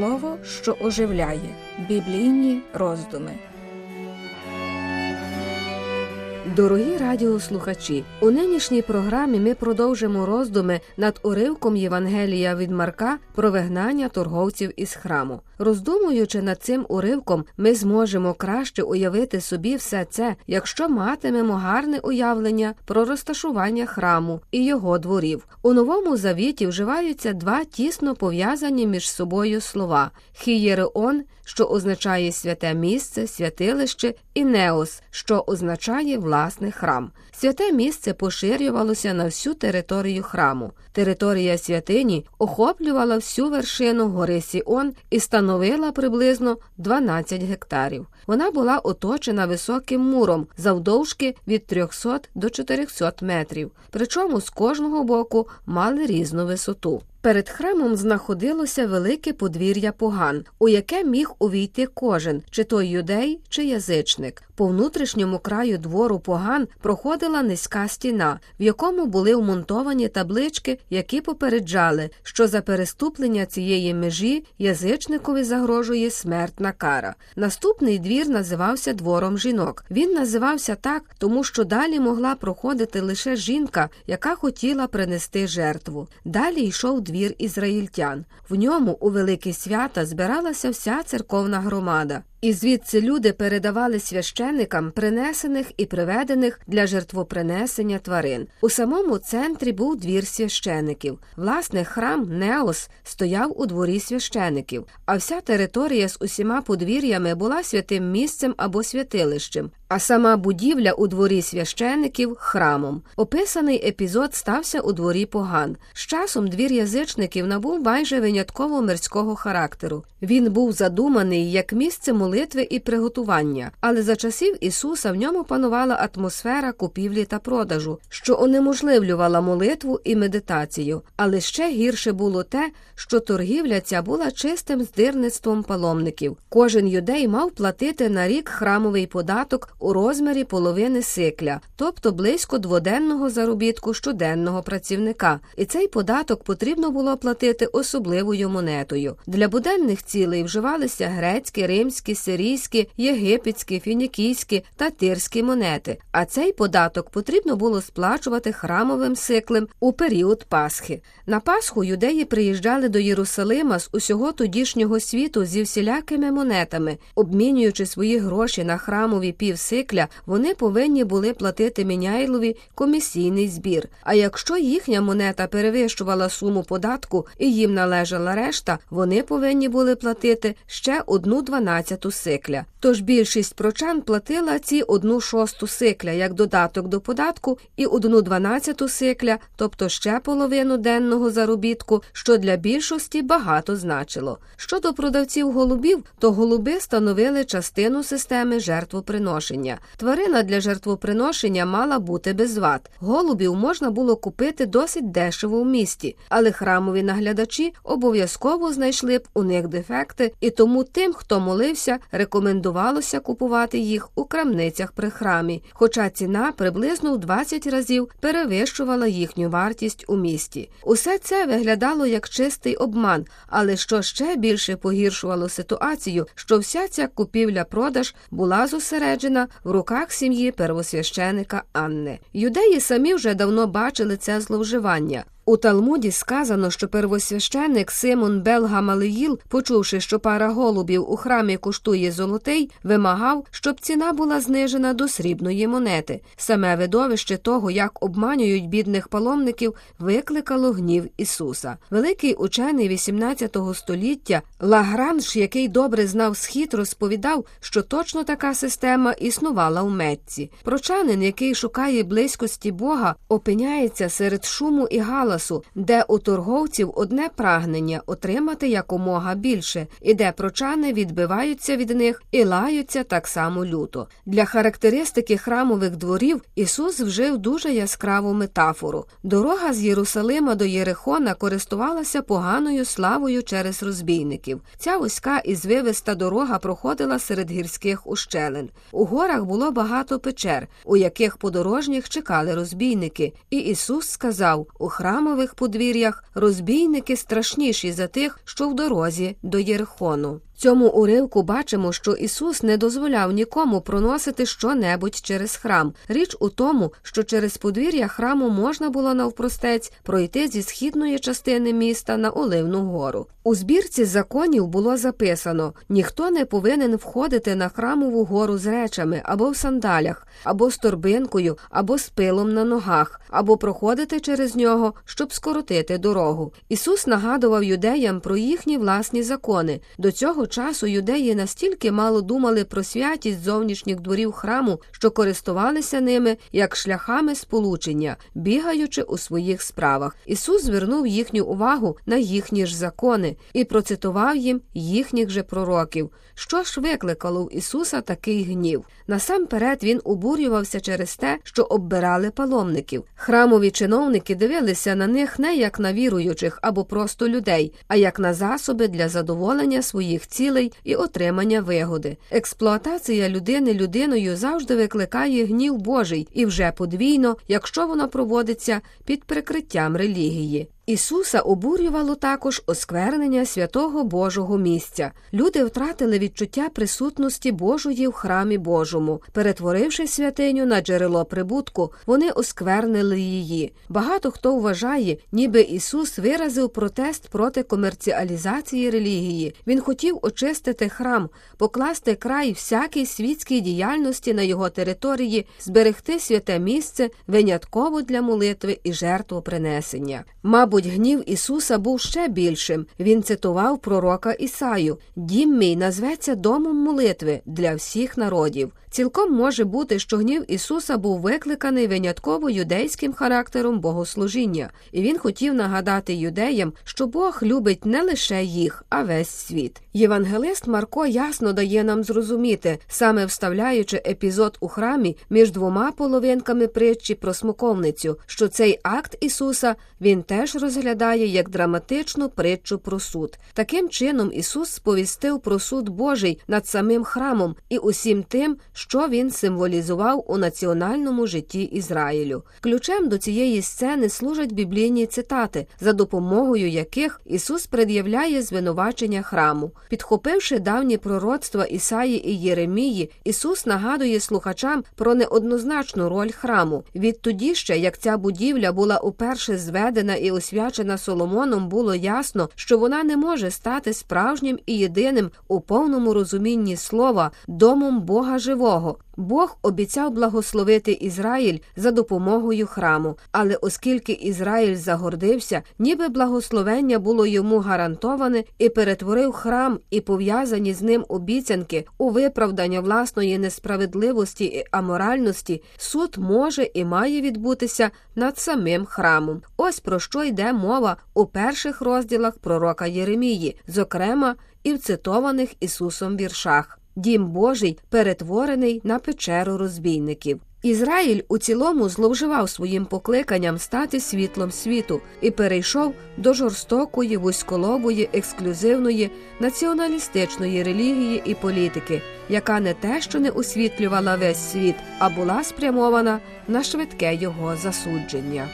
Слово, що оживляє. Біблійні роздуми. Дорогі радіослухачі, у нинішній програмі ми продовжимо роздуми над уривком Євангелія від Марка про вигнання торговців із храму. Роздумуючи над цим уривком, ми зможемо краще уявити собі все це, якщо матимемо гарне уявлення про розташування храму і його дворів. У новому завіті вживаються два тісно пов'язані між собою слова хієреон, що означає святе місце, святилище, і неос, що означає власне храм. Святе місце поширювалося на всю територію храму. Територія святині охоплювала всю вершину гори Сіон і становила приблизно 12 гектарів. Вона була оточена високим муром завдовжки від 300 до 400 метрів, причому з кожного боку мали різну висоту. Перед храмом знаходилося велике подвір'я поган, у яке міг увійти кожен, чи то юдей, чи язичник. По внутрішньому краю двору поган проходила низька стіна, в якому були вмонтовані таблички, які попереджали, що за переступлення цієї межі язичникові загрожує смертна кара. Наступний двір називався двором жінок. Він називався так, тому що далі могла проходити лише жінка, яка хотіла принести жертву. Далі йшов двір ізраїльтян. В ньому у великі свята збиралася вся церковна громада. І звідси люди передавали священикам принесених і приведених для жертвопринесення тварин. У самому центрі був двір священиків. Власне, храм Неос стояв у дворі священиків, а вся територія з усіма подвір'ями була святим місцем або святилищем, а сама будівля у дворі священиків храмом. Описаний епізод стався у дворі поган. З часом двір язичників набув майже винятково мирського характеру. Він був задуманий як місце молитви і приготування, але за часів Ісуса в ньому панувала атмосфера купівлі та продажу, що унеможливлювала молитву і медитацію. Але ще гірше було те, що торгівля ця була чистим здирництвом паломників. Кожен юдей мав платити на рік храмовий податок у розмірі половини сикля, тобто близько дводенного заробітку щоденного працівника. І цей податок потрібно було платити особливою монетою. Для буденних цілей вживалися грецькі, римські, сирійські, єгипетські, фінікійські та тирські монети. А цей податок потрібно було сплачувати храмовим сиклем у період Пасхи. На Пасху юдеї приїжджали до Єрусалима з усього тодішнього світу зі всілякими монетами, обмінюючи свої гроші на храмові півсикля, вони повинні були платити Міняйлові комісійний збір. А якщо їхня монета перевищувала суму податку і їм належала решта, вони повинні були платити ще одну дванадцяту сикля. Тож більшість прочан платила ці одну шосту сикля як додаток до податку і одну дванадцяту сикля, тобто ще половину денного заробітку, що для більшості багато значило. Щодо продавців голубів, то голуби становили частину системи жертвоприношення. Тварина для жертвоприношення мала бути без вад. Голубів можна було купити досить дешево в місті, але храмові наглядачі обов'язково знайшли б у них дефекти, і тому тим, хто молився, рекомендувалося купувати їх у крамницях при храмі, хоча ціна приблизно в 20 разів перевищувала їхню вартість у місті. Усе це виглядало як чистий обман, але що ще більше погіршувало ситуацію, що вся ця купівля-продаж була зосереджена в руках сім'ї первосвященика Анни. Юдеї самі вже давно бачили це зловживання. У Талмуді сказано, що первосвященик Симон Бел Гамалеїл, почувши, що пара голубів у храмі коштує золотий, вимагав, щоб ціна була знижена до срібної монети. Саме видовище того, як обманюють бідних паломників, викликало гнів Ісуса. Великий учений 18 століття Лагранж, який добре знав схід, розповідав, що точно така система існувала в Метці. Прочанин, який шукає близькості Бога, опиняється серед шуму і галасу, де у торговців одне прагнення отримати якомога більше, і де прочани відбиваються від них і лаються так само люто. Для характеристики храмових дворів Ісус вжив дуже яскраву метафору. Дорога з Єрусалима до Єрихона користувалася поганою славою через розбійників. Ця вузька і звивиста дорога проходила серед гірських ущелин. У горах було багато печер, у яких подорожніх чекали розбійники, і Ісус сказав: у храм храмових подвір'ях розбійники страшніші за тих, що в дорозі до Єрихону. Цьому уривку бачимо, що Ісус не дозволяв нікому проносити щонебудь через храм. Річ у тому, що через подвір'я храму можна було навпростець пройти зі східної частини міста на Оливну гору. У збірці законів було записано: ніхто не повинен входити на храмову гору з речами або в сандалях, або з торбинкою, або з пилом на ногах, або проходити через нього, щоб скоротити дорогу. Ісус нагадував юдеям про їхні власні закони. До цього часу юдеї настільки мало думали про святість зовнішніх дворів храму, що користувалися ними як шляхами сполучення, бігаючи у своїх справах. Ісус звернув їхню увагу на їхні ж закони і процитував їм їхніх же пророків. Що ж викликало в Ісуса такий гнів? Насамперед він обурювався через те, що оббирали паломників. Храмові чиновники дивилися на них не як на віруючих або просто людей, а як на засоби для задоволення своїх цілей і отримання вигоди. Експлуатація людини людиною завжди викликає гнів Божий і вже подвійно, якщо вона проводиться під прикриттям релігії. Ісуса обурювало також осквернення святого Божого місця. Люди втратили відчуття присутності Божої в храмі Божому, перетворивши святиню на джерело прибутку, вони осквернили її. Багато хто вважає, ніби Ісус виразив протест проти комерціалізації релігії. Він хотів очистити храм, покласти край всякій світській діяльності на його території, зберегти святе місце винятково для молитви і жертвопринесення. Мабуть, гнів Ісуса був ще більшим. Він цитував пророка Ісаю: Дім мій назветься домом молитви для всіх народів. Цілком може бути, що гнів Ісуса був викликаний винятково юдейським характером богослужіння, і він хотів нагадати юдеям, що Бог любить не лише їх, а весь світ. Євангелист Марко ясно дає нам зрозуміти, саме вставляючи епізод у храмі між двома половинками притчі про смоковницю, що цей акт Ісуса він теж розглядає як драматичну притчу про суд. Таким чином Ісус сповістив про суд Божий над самим храмом і усім тим, що він символізував у національному житті Ізраїлю. Ключем до цієї сцени служать біблійні цитати, за допомогою яких Ісус пред'являє звинувачення храму. Підхопивши давні пророцтва Ісаї і Єремії, Ісус нагадує слухачам про неоднозначну роль храму. Відтоді ще, як ця будівля була уперше зведена і освячена Соломоном, було ясно, що вона не може стати справжнім і єдиним у повному розумінні слова домом Бога живого. Бог обіцяв благословити Ізраїль за допомогою храму, але оскільки Ізраїль загордився, ніби благословення було йому гарантоване і перетворив храм і пов'язані з ним обіцянки у виправдання власної несправедливості і аморальності, суд може і має відбутися над самим храмом. Ось про що йде мова у перших розділах пророка Єремії, зокрема і в цитованих Ісусом віршах. Дім Божий перетворений на печеру розбійників. Ізраїль у цілому зловживав своїм покликанням стати світлом світу і перейшов до жорстокої, вузьколобої, ексклюзивної, націоналістичної релігії і політики, яка не те, що не освітлювала весь світ, а була спрямована на швидке його засудження.